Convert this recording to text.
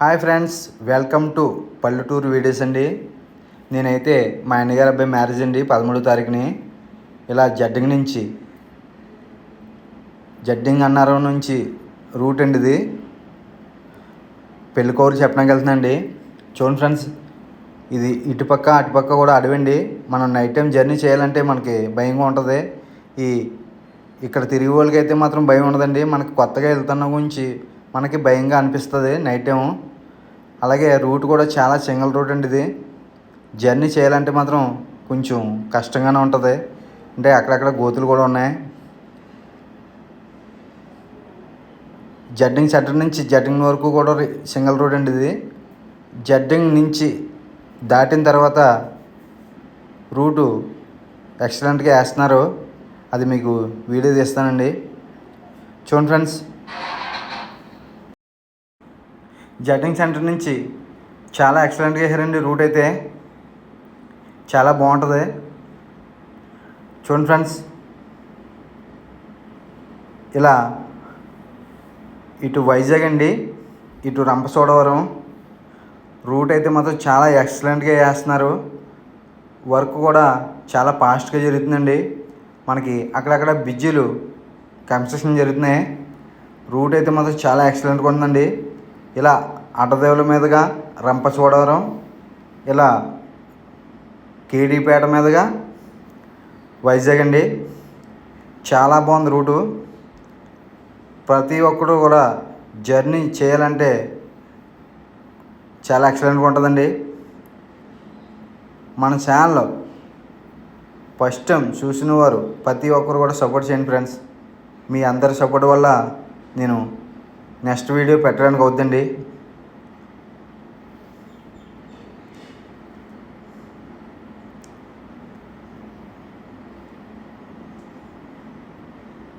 Hi friends welcome to పల్లెటూరు videos అండి. నేనైతే మా అన్నగారి అబ్బాయి మ్యారేజ్ అండి పదమూడో తారీఖుని. ఇలా జడ్డింగ్ నుంచి జడ్డింగ్ అన్నారం నుంచి రూట్ అండి ఇది పెళ్ళికూరు చెప్పడానికి వెళ్తుందండి చూడండి ఫ్రెండ్స్ ఇది ఇటుపక్క అటుపక్క కూడా అడవండి. మనం నైట్ టైం జర్నీ చేయాలంటే మనకి భయంగా ఉంటుంది. ఈ ఇక్కడ తిరిగి వాళ్ళకి అయితే మాత్రం భయం ఉండదండి. మనకి కొత్తగా వెళ్తున్న గురించి మనకి భయంగా అనిపిస్తుంది నైట్ టైం అలాగే రూట్ కూడా చాలా సింగిల్ రూట్ అండి ఇది. జర్నీ చేయాలంటే మాత్రం కొంచెం కష్టంగానే ఉంటుంది. అంటే అక్కడక్కడ గోతులు కూడా ఉన్నాయి. జడ్డింగ్ సెంటర్ నుంచి జడ్డింగ్ వరకు కూడా సింగిల్ రోడ్ అండి ఇది. జడ్డింగ్ నుంచి దాటిన తర్వాత రూటు ఎక్సలెంట్గా వేస్తున్నారు. అది మీకు వీడియో తీస్తానండి. చూడండి ఫ్రెండ్స్ జడ్డింగ్ సెంటర్ నుంచి చాలా ఎక్సలెంట్గా వేసారండి రూట్ అయితే చాలా బాగుంటుంది. చూడండి ఫ్రెండ్స్. ఇలా ఇటు వైజాగ్ అండి ఇటు రంపచోడవరం. రూట్ అయితే మాత్రం చాలా ఎక్సలెంట్గా వేస్తున్నారు వర్క్ కూడా చాలా ఫాస్ట్గా జరుగుతుందండి. మనకి అక్కడక్కడ బ్రిడ్జిలు కన్స్ట్రక్షన్ జరుగుతున్నాయి. రూట్ అయితే మాత్రం చాలా ఎక్సలెంట్గా ఉందండి. ఇలా అడ్డదేవుల మీదుగా రంపచోడవరం ఇలా కేడీపేట మీదుగా వైజాగ్ అండి. చాలా బాగుంది రూటు. ప్రతి ఒక్కరు కూడా జర్నీ చేయాలంటే చాలా ఎక్సలెంట్గా ఉంటుందండి. మన ఛానల్ ఫస్ట్ టైం చూసిన వారు ప్రతి ఒక్కరు కూడా సపోర్ట్ చేయండి ఫ్రెండ్స్. మీ అందరి సపోర్ట్ వల్ల నేను నెక్స్ట్ వీడియో పెట్టడానికి అవుతుందండి